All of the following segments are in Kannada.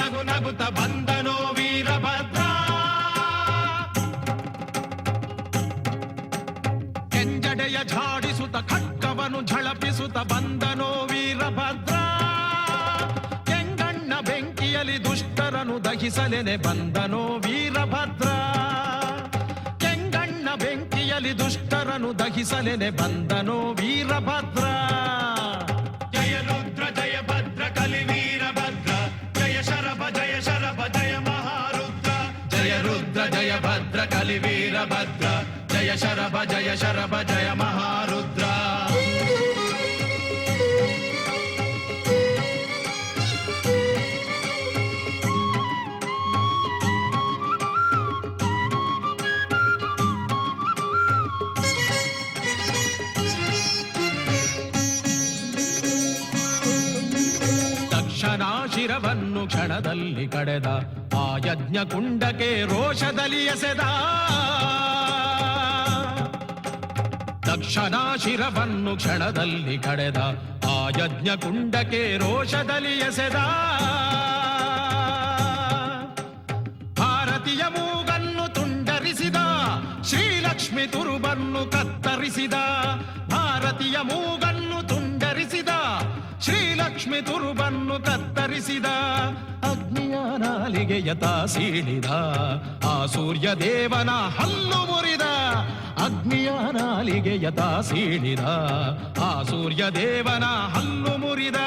ನಗು ನಗುತ್ತ ಬಂದನೋ ವೀರಭದ್ರ ಕೆಂಜಡೆಯ ಝಾಡಿಸುತ್ತ ಖಡ್ಗವನು ಝಳಪಿಸುತ್ತ ಬಂದನೋ ವೀರಭದ್ರ ಕೆಂಗಣ್ಣ ಬೆಂಕಿಯಲ್ಲಿ ದುಷ್ಟರನು ದಹಿಸಲೆನೆ ಬಂದನೋ ವೀರಭದ್ರ ಕೆಂಗಣ್ಣ ಬೆಂಕಿಯಲ್ಲಿ ದುಷ್ಟರನು ದಹಿಸಲೆನೆ ಬಂದನೋ ವೀರಭದ್ರ ಕಲಿ ವೀರಭದ್ರ ಜಯ ಶರಭ ಜಯ ಶರಭ ಜಯ ಮಹಾರುದ್ರ ತಕ್ಷಣ ಶಿರವನ್ನು ಕ್ಷಣದಲ್ಲಿ ಕಡೆದ ಆ ಯಜ್ಞ ಕುಂಡಕ್ಕೆ ರೋಷದಲ್ಲಿ ಎಸೆದ. ದಕ್ಷಣಾಶಿರವನ್ನು ಕ್ಷಣದಲ್ಲಿ ಕಡೆದ ಆ ಯಜ್ಞ ಕುಂಡಕ್ಕೆ ರೋಷದಲ್ಲಿ ಎಸೆದ. ಭಾರತೀಯ ಮೂಗನ್ನು ತುಂಡರಿಸಿದ. ಶ್ರೀಲಕ್ಷ್ಮಿ ತುರುಬನ್ನು ಕತ್ತರಿಸಿದ. ಭಾರತೀಯ ಮೂಗನ್ನು ತುಂಡರಿಸಿದ. ಶ್ರೀಲಕ್ಷ್ಮಿ ತುರುಬನ್ನು ಕತ್ತರಿಸಿದ. ಅಗ್ನಿಯ ನಾಲಿಗೆ ಯಥಾ ಸೀಳಿದ ಆ ಸೂರ್ಯ ದೇವನ ಹಲ್ಲು ಮುರಿದ, ಅಗ್ನಿಯ ನಾಲಿಗೆ ಯಥಾ ಸೀಳಿದ ಆ ಸೂರ್ಯ ದೇವನ ಹಲ್ಲು ಮುರಿದ.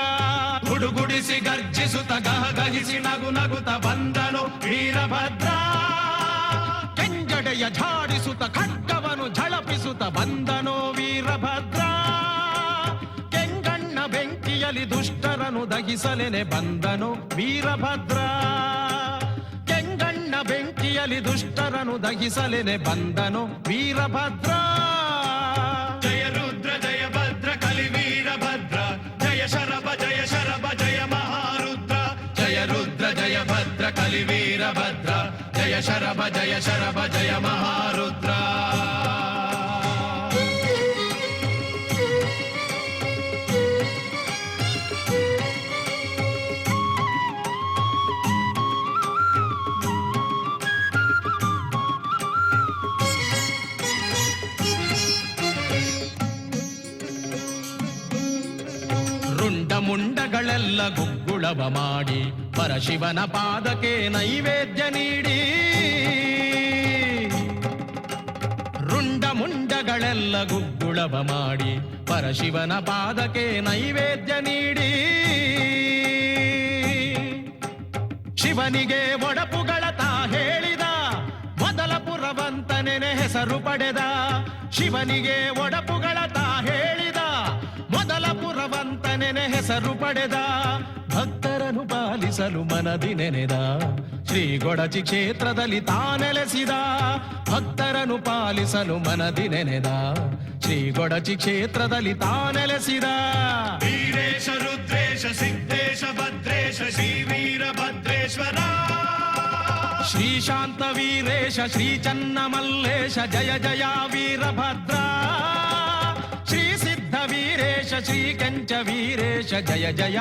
ಗುಡುಗುಡಿಸಿ ಗರ್ಜಿಸುತ್ತ, ಗಹಗಹಿಸಿ ನಗು ನಗುತ್ತ ಬಂದನು ವೀರಭದ್ರ. ಬೆಂಕಿಯಲ್ಲಿ ದುಷ್ಟರನು ದಹಿಸಲೆನೆ ಬಂದನು ವೀರಭದ್ರ ಕೆಂಗಣ್ಣ ಬೆಂಕಿಯಲ್ಲಿ ದುಷ್ಟರನು ದಹಿಸಲೆನೆ ಬಂದನು ವೀರಭದ್ರ ಜಯ ರುದ್ರ ಜಯ ಭದ್ರ ಕಲಿ ವೀರಭದ್ರ ಜಯ ಶರಭ ಜಯ ಶರಭ ಜಯ ಮಹಾರುದ್ರ ಜಯ ರುದ್ರ ಜಯ ಭದ್ರ ಕಲಿ ವೀರಭದ್ರ ಜಯ ಶರಭ ಜಯ ಶರಭ ಜಯ ಮಹಾರುದ್ರ ಮುಂಡಗಳೆಲ್ಲ ಗುಗ್ಗುಳವ ಮಾಡಿ ಪರಶಿವನ ಪಾದಕ್ಕೆ ನೈವೇದ್ಯ ನೀಡಿ. ರುಂಡ ಮುಂಡಗಳೆಲ್ಲ ಗುಗ್ಗುಳವ ಮಾಡಿ ಪರಶಿವನ ಪಾದಕ್ಕೆ ನೈವೇದ್ಯ ನೀಡಿ. ಶಿವನಿಗೆ ಒಡಪುಗಳ ತಾ ಹೇಳಿದ, ಮೊದಲ ಪುರವಂತನೆನೆ ಹೆಸರು ಪಡೆದ. ಶಿವನಿಗೆ ಹೇಳಿದ ಪುರವಂತನೆನೆ ಹೆಸರು ಪಡೆದ ಭಕ್ತರನು ಪಾಲಿಸಲು ಮನದಿ ನೆನೆದ. ಶ್ರೀ ಗೊಡಚಿ ಕ್ಷೇತ್ರದಲ್ಲಿ ತಾನೆಲೆಸಿದ ಭಕ್ತರನು ಪಾಲಿಸಲು ಮನದಿ ನೆನೆದ. ಶ್ರೀ ಗೊಡಚಿ ಕ್ಷೇತ್ರದಲ್ಲಿ ತಾನೆಲೆಸಿದ. ವೀರೇಶ ರುದ್ರೇಶ ಸಿದ್ದೇಶ ಭದ್ರೇಶ ಶ್ರೀ ವೀರಭದ್ರೇಶ್ವರ ಶ್ರೀ ಶಾಂತ ವೀರೇಶ ಶ್ರೀ ಚನ್ನ ಮಲ್ಲೇಶ ಜಯ ಜಯ ವೀರಭದ್ರ. वीरेश श्रीकञ्च वीरेश जय जय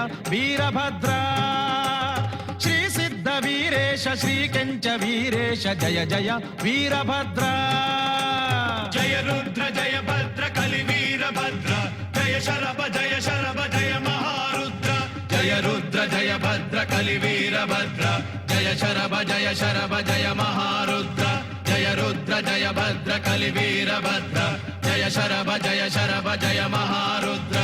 श्री सिद्ध वीरेश श्रीकञ्च वीरेश जय जय वीरभद्र। जय रुद्र, जय भद्र कलि वीरभद्र जय शरभ जय शरभ, जय महारुद्र। जय रुद्र, जय भद्र कलि वीरभद्र जय शरभ जय शरभ, जय महारुद्र। जय रुद्र, जय भद्र कलि वीरभद्र జయ శరభ జయ శరభ జయ మహారుద్ర.